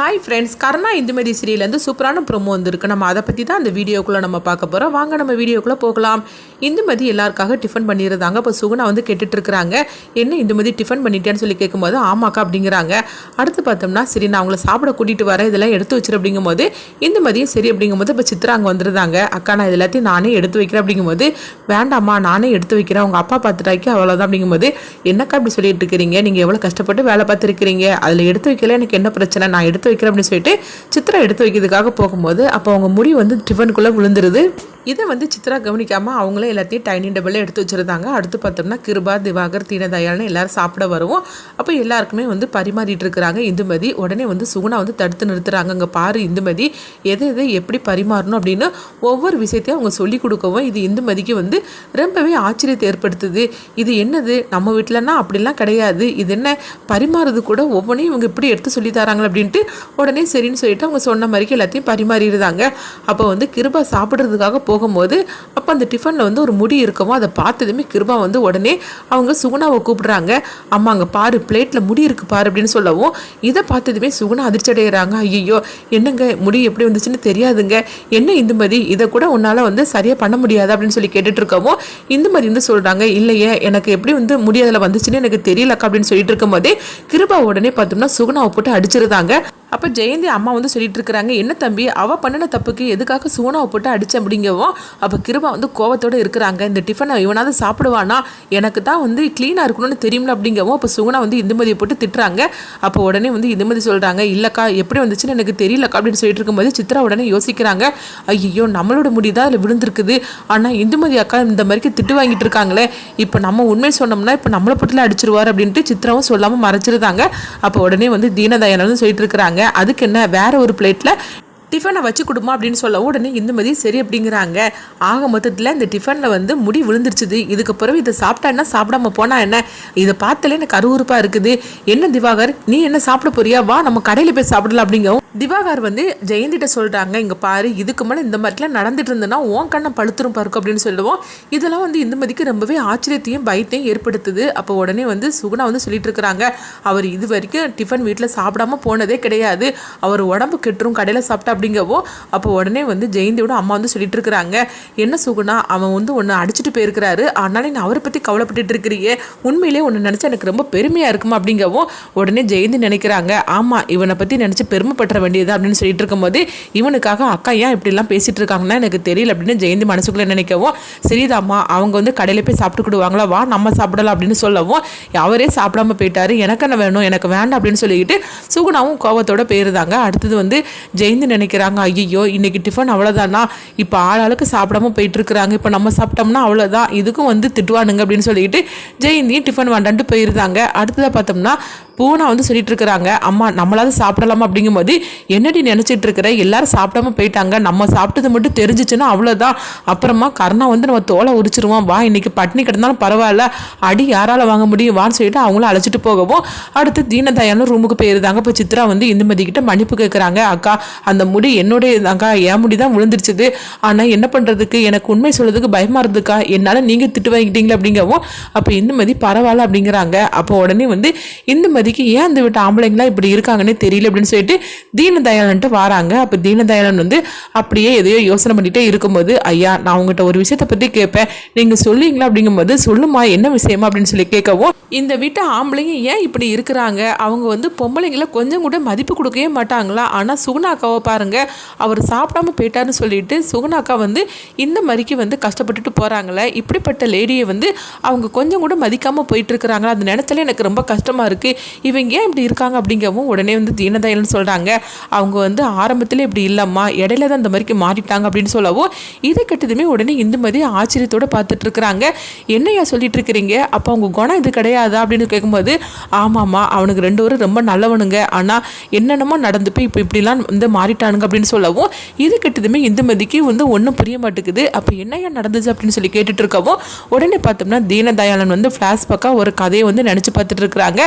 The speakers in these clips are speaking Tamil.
ஹாய் ஃப்ரெண்ட்ஸ் கருணா இந்துமதி சீரியலேருந்து சூப்பரான ப்ரோமோ வந்திருக்கு. நம்ம அதை பற்றி தான் அந்த வீடியோக்குள்ளே நம்ம பார்க்க போகிறோம் வாங்க நம்ம வீடியோக்குள்ளே போகலாம். இந்துமதி எல்லாருக்காக டிஃபன் பண்ணிடுறாங்க. இப்போ சுகுணா வந்து கேட்டுட்ருக்குறாங்க என்ன இந்துமதி டிஃபன் பண்ணிட்டேன்னு சொல்லி கேட்கும்போது ஆமாக்கா அப்படிங்கிறாங்க. அடுத்து பார்த்தோம்னா சரி நான் அவங்கள சாப்பிட கூட்டிகிட்டு வரேன். இதெல்லாம் எடுத்து வச்சிரு அப்படிங்கும்போது இந்துமதியும் சரி அப்படிங்கும்போது இப்போ சித்ரா அங்கே வந்துருந்தாங்க. அக்கா நான் எல்லாத்தையும் நானே எடுத்து வைக்கிறேன் அப்படிங்கும்போது வேண்டாம்மா நானே எடுத்து வைக்கிறேன். உங்கள் அப்பா பார்த்துட்டாக்கி அவ்வளோதான் அப்படிங்கும்போது என்னக்கா அப்படி சொல்லிட்டு இருக்கிறீங்க? நீங்கள் எவ்வளோ கஷ்டப்பட்டு வேலை பார்த்துருக்கிறீங்க? அதில் எடுத்து வைக்கல எனக்கு என்ன பிரச்சனை? நான் எடுத்து வைக்கிறேன் அப்படின்னு சொல்லிட்டு சித்ரா எடுத்து வைக்கிறதுக்காக போகும்போது அப்போ அவங்க முடி வந்து டிஃபனுக்குள்ளே விழுந்துருது. இதை வந்து சித்ரா கவனிக்காமல் அவங்களே எல்லாத்தையும் டைனிங் டேபிளில் எடுத்து வச்சுருந்தாங்க. அடுத்து பார்த்தோம்னா கிருபா திவாகர் தீனதயாள்னு எல்லோரும் சாப்பிட வருவோம். அப்போ எல்லாருக்குமே வந்து பரிமாறிட்டு இருக்கிறாங்க இந்துமதி. உடனே வந்து சுகுணா வந்து தடுத்து நிறுத்துறாங்க. அங்கே பாரு இந்துமதி எதை எதை எப்படி பரிமாறணும் அப்படின்னு ஒவ்வொரு விஷயத்தையும் அவங்க சொல்லி கொடுக்கவும் இது இந்துமதிக்கு வந்து ரொம்பவே ஆச்சரியத்தை ஏற்படுத்துது. இது என்னது? நம்ம வீட்டிலனா அப்படிலாம் கிடையாது. இது என்ன? பரிமாறுறது கூட ஒவ்வொன்றையும் இவங்க இப்படி எடுத்து சொல்லி தராங்க அப்படின்ட்டு உடனே சரின்னு சொல்லிட்டு அவங்க சொன்ன மாதிரிக்கு எல்லாத்தையும் பரிமாறிடுறாங்க. அப்போ வந்து கிருபா சாப்பிட்றதுக்காக போகும்போது அப்போ அந்த டிஃபனில் வந்து ஒரு முடி இருக்கவும் அதை பார்த்ததுமே கிருபா வந்து உடனே அவங்க சுகுணாவை கூப்பிடுறாங்க. அம்மா அங்கே பாரு பிளேட்டில் முடி இருக்கு பாரு அப்படின்னு சொல்லவும் இதை பார்த்ததுமே சுகுணா அதிர்ச்சி அடைகிறாங்க ஐயோ என்னங்க முடி எப்படி வந்துச்சுன்னு தெரியாதுங்க. என்ன இந்துமதி இதை கூட உன்னால் வந்து சரியாக பண்ண முடியாது அப்படின்னு சொல்லி கேட்டுட்டு இருக்கவும் இந்துமதி வந்து சொல்கிறாங்க இல்லையே எனக்கு எப்படி வந்து முடி அதில் வந்துச்சுன்னு எனக்கு தெரியலக்கா அப்படின்னு சொல்லிட்டு இருக்கும்போதே கிருபா உடனே பார்த்தோம்னா சுகுணாவை போட்டு அடிச்சிருந்தாங்க. அப்போ ஜெயந்தி அம்மா வந்து சொல்லிட்டு இருக்கிறாங்க என்ன தம்பி அவள் பண்ணின தப்புக்கு எதுக்காக சூனாவை போட்டு அடிச்ச அப்படிங்கவும் அப்போ கிருபா வந்து கோவத்தோடு இருக்கிறாங்க இந்த டிஃபனை இவனாவது சாப்பிடுவானா? எனக்கு தான் வந்து க்ளீனாக இருக்கணும்னு தெரியும்ல அப்படிங்கவும் அப்போ சுகுணா வந்து இந்துமதியை போட்டு திட்டுறாங்க. அப்போ உடனே வந்து இந்துமதி சொல்கிறாங்க இல்லைக்கா எப்படி வந்துச்சுன்னு எனக்கு தெரியலக்கா அப்படின்னு சொல்லிட்டு இருக்கும்போது சித்ரா உடனே யோசிக்கிறாங்க ஐயோ நம்மளோட முடி தான் அதில் விழுந்திருக்குது. ஆனால் இந்துமதி அக்கா இந்த மாதிரிக்கு திட்டு வாங்கிட்டு இருக்காங்களே. இப்போ நம்ம உண்மை சொன்னோம்னா இப்போ நம்மளை போட்டுல அடிச்சிருவார் அப்படின்ட்டு சித்ராவும் சொல்லாமல் மறைச்சிருந்தாங்க. அப்போ உடனே வந்து தீனதயானு சொல்லிட்டு இருக்கிறாங்க அதுக்கு என்ன வேற ஒரு பிளேட்டில் டிஃபனை வச்சு கொடுமா அப்படின்னு சொல்ல உடனே இந்துமதி சரி அப்படிங்கிறாங்க. ஆக மொத்தத்தில் இந்த டிஃபனில் வந்து முடி விழுந்துருச்சுது. இதுக்கு பிறகு இதை சாப்பிட்டா என்ன? சாப்பிடாம போனா என்ன? இதை பார்த்தாலே எனக்கு அருவறுப்பாக இருக்குது. என்ன திவாகர்? நீ என்ன சாப்பிட போறியா? வா நம்ம கடையில் போய் சாப்பிடலாம் அப்படிங்கவும் திவாகர் வந்து ஜெயந்திட்ட சொல்கிறாங்க இங்கே பாரு இதுக்கு மேலே இந்த மாதிரிலாம் நடந்துட்டு இருந்ததுன்னா உன் கண்ணை பழுத்துரும் பாருக்கு அப்படின்னு சொல்லுவோம். இதெல்லாம் வந்து இந்துமதிக்கு ரொம்பவே ஆச்சரியத்தையும் பயத்தையும் ஏற்படுத்துது. அப்போ உடனே வந்து சுகுணா வந்து சொல்லிட்டு இருக்கிறாங்க. அவர் இது வரைக்கும் டிஃபன் வீட்டில் சாப்பிடாம போனதே கிடையாது. அவர் உடம்பு கெட்டுரும் கடையில் சாப்பிட்டா அப்படிங்கவோ அப்போ உடனே வந்து ஜெயந்தியோட அம்மா வந்து சொல்லிட்டு இருக்கிறாங்க என்ன சுகுணா அவன் வந்து ஒன்று அடிச்சுட்டு போயிருக்கிறாரு. அதனால நீ அவரை பற்றி கவலைப்பட்டுட்டு இருக்கிறியே. உண்மையிலேயே ஒன்று நினச்சா எனக்கு ரொம்ப பெருமையாக இருக்குமா? அப்படிங்கவும் உடனே ஜெயந்தி நினைக்கிறாங்க. ஆமாம் இவனை பற்றி நினச்சி பெருமைப்பட வேண்டியது அப்படின்னு சொல்லிட்டு இருக்கும்போது இவனுக்காக அக்கா ஏன் இப்படிலாம் பேசிட்டு இருக்காங்கன்னா எனக்கு தெரியல. அப்படின்னு ஜெயந்தி மனசுக்குள்ளே நினைக்கவும் சரிதாம்மா அவங்க வந்து கடையில் போய் சாப்பிட்டுக்கிடுவாங்களா வா நம்ம சாப்பிடலாம். அப்படின்னு சொல்லவும் அவரே சாப்பிடாம போயிட்டாரு. எனக்கு என்ன வேணும்? எனக்கு வேண்டாம். அப்படின்னு சொல்லிக்கிட்டு சுகுணாவும் கோபத்தோட போயிருந்தாங்க. அடுத்தது வந்து ஜெயந்தி நினைக்கிறாங்க ஐயோ இன்றைக்கி டிஃபன் அவ்வளோதானா இப்போ ஆளாளுக்கு சாப்பிடாம போயிட்டு இருக்கிறாங்க இப்போ நம்ம சாப்பிட்டோம்னா அவ்வளோதான் இதுக்கும் வந்து திட்டுவானுங்க அப்படின்னு சொல்லிக்கிட்டு ஜெயந்தியும் டிஃபன் வேண்டான்ட்டு போயிருந்தாங்க. அடுத்ததாக பார்த்தோம்னா பூனா வந்து சொல்லிட்டு இருக்கிறாங்க அம்மா நம்மளாவது சாப்பிடலாமா? அப்படிங்கும்போது என்னடி நினச்சிட்டு இருக்கிற எல்லாரும் சாப்பிடாம போயிட்டாங்க. நம்ம சாப்பிட்டது மட்டும் தெரிஞ்சிச்சுன்னா அவ்வளோதான் அப்புறமா கர்ணா வந்து நம்ம தோலை உரிச்சிருவோம் வா இன்னைக்கு பட்னி கிடந்தாலும் பரவாயில்ல. அடி யாரால வாங்க முடியும்? வான்னு சொல்லிட்டு அவங்கள அழைச்சிட்டு போகவும் அடுத்து தீனதயாலும் ரூமுக்கு போயிருந்தாங்க. இப்போ சித்ரா வந்து இந்துமதி கிட்ட மன்னிப்பு கேட்குறாங்க அக்கா அந்த முடி என்னுடைய அக்கா என் முடி தான் விழுந்துருச்சுது. ஆனால் என்ன பண்ணுறதுக்கு எனக்கு உண்மை சொல்றதுக்கு பயமா இருந்துக்கா? என்னால் நீங்கள் திட்டு வாங்கிட்டீங்களா அப்படிங்கவும் அப்போ இந்துமதி பரவாயில்ல அப்படிங்கிறாங்க. அப்போ உடனே வந்து இந்துமதிக்கு ஏன் அந்த வீட்டு ஆம்பளைங்களாம் இப்படி இருக்காங்கன்னே தெரியல அப்படின்னு சொல்லிட்டு தீனதயாளன்ட்டு வராங்க. அப்போ தீனதயாளன் வந்து அப்படியே எதையோ யோசனை பண்ணிகிட்டே இருக்கும்போது ஐயா நான் உங்கள்கிட்ட ஒரு விஷயத்தை பற்றி கேட்பேன். நீங்கள் சொல்லுவீங்களா? அப்படிங்கும்போது சொல்லுமா என்ன விஷயமா? அப்படின்னு சொல்லி கேட்கவும் இந்த வீட்டு ஆம்பளைங்க ஏன் இப்படி இருக்கிறாங்க? அவங்க வந்து பொம்பளைங்கள கொஞ்சம் கூட மதிப்பு கொடுக்கவே மாட்டாங்களா? ஆனால் சுகுணாக்காவை பாருங்க அவர் சாப்பிடாம போயிட்டாருன்னு சொல்லிட்டு சுகுணாக்கா வந்து இந்த மாதிரிக்கு வந்து கஷ்டப்பட்டுட்டு போகிறாங்களே இப்படிப்பட்ட லேடியை வந்து அவங்க கொஞ்சம் கூட மதிக்காமல் போயிட்டு இருக்கிறாங்களா? அந்த நேரத்தில் எனக்கு ரொம்ப கஷ்டமாக இருக்குது இவங்க ஏன் இப்படி இருக்காங்க அப்படிங்கவும் உடனே வந்து தீனதயல்னு சொல்கிறாங்க அவங்க வந்து ஆரம்பத்தில் இப்படி இல்லைம்மா இடையில தான் இந்த மாதிரிக்கு மாறிட்டாங்க அப்படின்னு சொல்லவும் இதை கெட்டதுமே உடனே இந்துமதி ஆச்சரியத்தோடு பார்த்துட்டு இருக்கிறாங்க. என்னையா சொல்லிட்டு இருக்கிறீங்க? அப்போ அவங்க குணம் இது கிடையாதா அப்படின்னு கேட்கும்போது ஆமாம்மா அவனுக்கு ரெண்டு பேரும் ரொம்ப நல்லவனுங்க. ஆனால் என்னென்னமோ நடந்து போய் இப்போ இப்படிலாம் வந்து மாறிட்டானுங்க அப்படின்னு சொல்லவும் இது கெட்டதுமே இந்துமதிக்கு வந்து ஒன்றும் புரிய மாட்டேங்குது. அப்போ என்னையா நடந்துச்சு அப்படின்னு சொல்லி கேட்டுட்டு இருக்கவும் உடனே பார்த்தோம்னா தீனதயாளன் வந்து ஃப்ளாஷ்பேக்காக ஒரு கதையை வந்து நினச்சி பார்த்துட்டு இருக்கிறாங்க.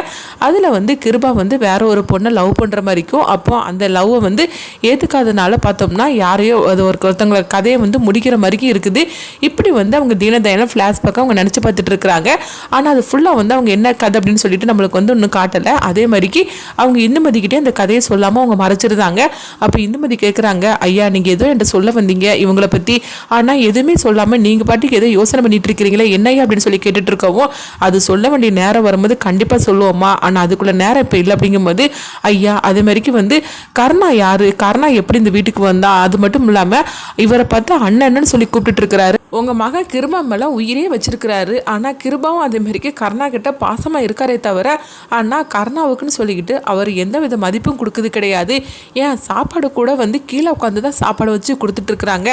அது அதில் வந்து கிருபா வந்து வேற ஒரு பொண்ணை லவ் பண்ணுற மாதிரிக்கும் அப்போ அந்த லவ்வை வந்து ஏற்றுக்காதனால பார்த்தோம்னா யாரையோ அது ஒரு ஒருத்தவங்களை கதையை வந்து முடிக்கிற மாதிரிக்கும் இருக்குது. இப்படி வந்து அவங்க தீனதயாளன் ஃப்ளாஷ்பேக் அவங்க நினச்சி பார்த்துட்டு இருக்கிறாங்க. ஆனால் அது ஃபுல்லாக வந்து அவங்க என்ன கதை அப்படின்னு சொல்லிட்டு நம்மளுக்கு வந்து ஒன்றும் காட்டலை. அதே மாதிரிக்கு அவங்க இந்துமதிக்கிட்டே அந்த கதையை சொல்லாமல் அவங்க மறைச்சிருந்தாங்க. அப்போ இந்துமதி கேட்குறாங்க ஐயா நீங்கள் ஏதோ என்கிட்ட சொல்ல வந்தீங்க. இவங்களை பற்றி ஆனால் எதுவுமே சொல்லாமல் நீங்கள் பாட்டுக்கு ஏதோ யோசனை பண்ணிட்டு இருக்கிறீங்களே என்னையா அப்படின்னு சொல்லி கேட்டுட்டு இருக்கவும் அது சொல்ல வேண்டிய நேரம் வரும்போது கண்டிப்பாக சொல்லுவோமா ஆனால் அதுக்குள்ள நேரம் இப்போ இல்லை அப்படிங்கும்போது ஐயா அதே மாதிரிக்கு வந்து கர்ணா யாரு? கர்ணா எப்படி இந்த வீட்டுக்கு வந்தா? அது மட்டும் இல்லாமல் இவரை பார்த்து அண்ணன்னு சொல்லி கூப்பிட்டுட்டு இருக்கிறாரு. உங்கள் மகன் கிருபா மேலே உயிரே வச்சிருக்கிறாரு. ஆனால் கிருபாவும் அதேமாரிக்கு கர்ணா கிட்ட பாசமாக இருக்காரே தவிர ஆனால் கர்ணாவுக்குன்னு சொல்லிக்கிட்டு அவர் எந்த வித மதிப்பும் கொடுக்குது கிடையாது. ஏன் சாப்பாடு கூட வந்து கீழே உட்காந்து தான் சாப்பாடு வச்சு கொடுத்துட்டு இருக்கிறாங்க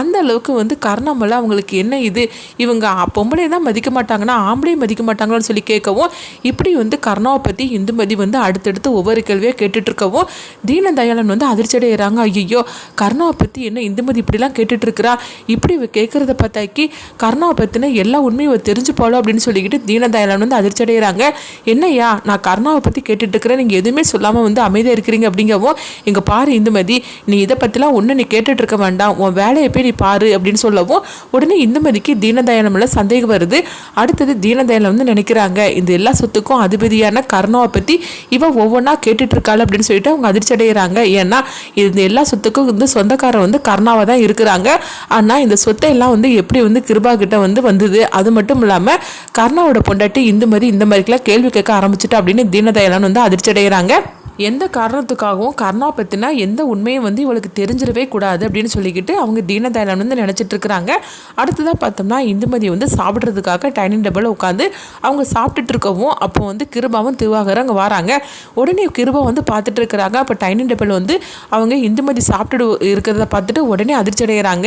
அந்த அளவுக்கு வந்து கர்ணா மேலே அவங்களுக்கு என்ன இது? இவங்க பொம்பளை தான் மதிக்க மாட்டாங்கன்னா ஆம்பளையும் மதிக்க மாட்டாங்களான்னு சொல்லி கேட்கவும் இப்படி வந்து கர்ணாவை பற்றி இந்துமதி வந்து அடுத்தடுத்து ஒவ்வொரு கேள்வியாக கேட்டுட்டு இருக்கவும் தீனதயாளன் வந்து அதிர்ச்சி அடைகிறாங்க ஐயோ கர்ணாவை பற்றி என்ன இந்துமதி இப்படிலாம் கேட்டுட்டு இருக்கிறா இப்படி கேட்குறத பார்த்தாக்கி கர்ணாவை பற்றின எல்லா உண்மையும் இவ தெரிஞ்சு அப்படின்னு சொல்லிக்கிட்டு தீனதயாளன் வந்து அதிர்ச்சி அடைகிறாங்க என்னையா நான் கர்ணாவை பற்றி கேட்டுட்டு இருக்கிறேன் நீங்கள் எதுவுமே சொல்லாமல் வந்து அமைதியாக இருக்கிறீங்க அப்படிங்கவும் இங்கே பாரு இந்துமதி நீ இதை பற்றிலாம் ஒன்று நீ கேட்டுட்டு இருக்க வேண்டாம். உன் வேலையை போய் நீ பாரு அப்படின்னு சொல்லவும் உடனே இந்துமதிக்கு தீனதயாளமில் சந்தேகம் வருது. அடுத்தது தீனதயாளன் வந்து நினைக்கிறாங்க இந்த எல்லா சொத்துக்கும் அதிபதியான கர்ணாவை பற்றி இவ ஒவ்வொன்றா கேட்டுட்டு இருக்காள் அப்படின்னு சொல்லிட்டு அவங்க அதிர்ச்சி அடைகிறாங்க ஏன்னா இந்த எல்லா சொத்துக்கும் வந்து சொந்தக்காரர் வந்து கர்ணாவாக தான் இருக்கிறாங்க. ஆனால் இந்த சொத்தை எல்லாம் வந்து எப்படி வந்து கிருபா கிட்ட வந்து வந்தது? அது மட்டும் இல்லாமல் கர்ணாவோட பொண்டாட்டி இந்த மாதிரி இந்த மாதிரிக்கெல்லாம் கேள்வி கேட்க ஆரம்பிச்சிட்டா அப்படின்னு தீனதயாளன் வந்து அதிர்ச்சி அடைகிறாங்க எந்த காரணத்துக்காகவும் கர்ணா பற்றினா எந்த உண்மையும் வந்து இவளுக்கு தெரிஞ்சிடவே கூடாது அப்படின்னு சொல்லிக்கிட்டு அவங்க தீனதயாளன் வந்து நினச்சிட்டு இருக்கிறாங்க. அடுத்ததாக பார்த்தோம்னா இந்துமதி வந்து சாப்பிட்றதுக்காக டைனிங் டேபிளில் உட்காந்து அவங்க சாப்பிட்டுட்டு இருக்கவும் அப்போ வந்து கிருபாவும் திருவாகரும் அங்கே வராங்க. உடனே கிருபா வந்து பார்த்துட்டு இருக்கிறாங்க. அப்போ டைனிங் டேபிள் வந்து அவங்க இந்துமதி சாப்பிட்டு இருக்கிறத பார்த்துட்டு உடனே அதிர்ச்சி அடைகிறாங்க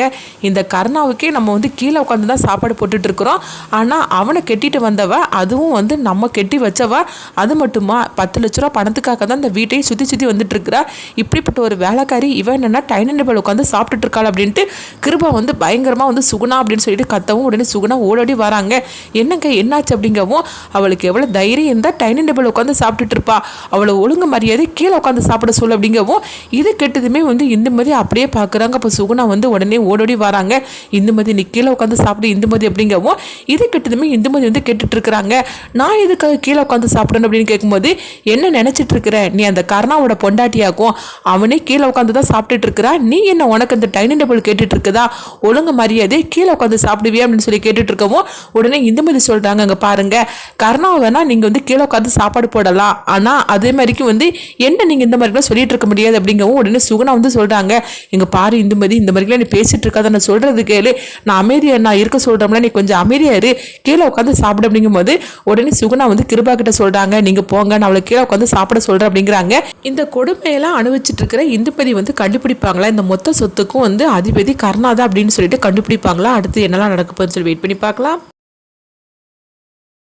இந்த கர்ணாவுக்கே நம்ம வந்து கீழே உட்காந்து தான் சாப்பாடு போட்டுட்டு இருக்கிறோம். ஆனால் அவனை கெட்டிட்டு வந்தவ அதுவும் வந்து நம்ம கெட்டி வச்சவ அது மட்டுமா? பத்து லட்ச ரூபா பணத்துக்காக தான் இந்த வீட்டையே சுற்றி சுற்றி வந்துட்டு இருக்கிறா இப்படிப்பட்ட ஒரு வேலைக்காரி இவன் என்னன்னா டைனிங் டேபிள் உட்காந்து சாப்பிட்டுட்டு இருக்காள் அப்படின்ட்டு கிருபா வந்து பயங்கரமாக வந்து சுகுணா அப்படின்னு சொல்லிட்டு கத்தவும் உடனே சுகுணா ஓடோடி வராங்க. என்னங்க என்னாச்சு அப்படிங்கவும் அவளுக்கு எவ்வளோ தைரியம் இருந்தால் டைனிங் டேபிள் உட்காந்து சாப்பிட்டுட்டு இருப்பா அவளை ஒழுங்கு மரியாதை கீழே உட்காந்து சாப்பிட சொல்லு அப்படிங்கவும் இது கெட்டதுமே வந்து இந்த மாதிரி அப்படியே பார்க்குறாங்க அப்போ சுகுணா வந்து உடனே ஓடோடி வராங்க. இந்துமதி நீ கீழே உட்காந்து சாப்பிடு இந்துமதி அப்படிங்கவும் இது கெட்டதுமே இந்துமதி வந்து கேட்டுட்டு இருக்கிறாங்க நான் எதுக்காக கீழே உட்காந்து சாப்பிடணும் அப்படின்னு கேட்கும்போது என்ன நினச்சிட்டு இருக்கிற நீ அந்த கர்ணாவோட பொண்டாட்டியாக்கும் அவனே கீழே உட்காந்து தான் சாப்பிட்டுட்டு இருக்கிறா நீ என்ன உனக்கு அந்த டைனிங் டேபிள் கேட்டுட்டு இருக்குதா ஒழுங்கு மரியாதை கீழே உட்காந்து சாப்பிடுவியா அப்படின்னு சொல்லி கேட்டுட்டு இருக்கவும் உடனே இந்துமதி சொல்கிறாங்க அங்கே பாருங்க கர்ணாவை வேணால் நீங்கள் வந்து கீழே உட்காந்து சாப்பாடு போடலாம். ஆனால் அதே மாதிரிக்கு வந்து என்ன நீங்கள் இந்த மாதிரிலாம் சொல்லிட்டு இருக்க முடியாது? அப்படிங்கவும் உடனே சுகுணா வந்து சொல்கிறாங்க எங்கள் பாரு இந்துமதி இந்த மாதிரிலாம் நீ பேசிட்டு இருக்காத நான் சொல்கிறது கேளு. நான் அமைதியாக நான் இருக்க சொல்கிறோம்ல நீ கொஞ்சம் அமைதியாக இரு. கீழே உட்காந்து சாப்பிடு. அப்படிங்கும்போது உடனே சுகுணா வந்து கிருபா கிட்ட சொல்கிறாங்க நீங்கள் போங்க நான் அவளை கீழே உட்காந்து சாப்பிட சொல்றேன். இருக்கிறாங்க இந்த கொடுமையெல்லாம் அனுபவிச்சுட்டு இருக்கிற இந்துபதி வந்து கண்டுபிடிப்பாங்களா? இந்த மொத்த சொத்துக்கும் வந்து அதிபதி கர்ணாதா அப்படின்னு சொல்லிட்டு கண்டுபிடிப்பாங்களா? அடுத்து என்னெல்லாம் நடக்க போகுதுன்னு சொல்லி வெயிட் பண்ணி பார்க்கலாம்.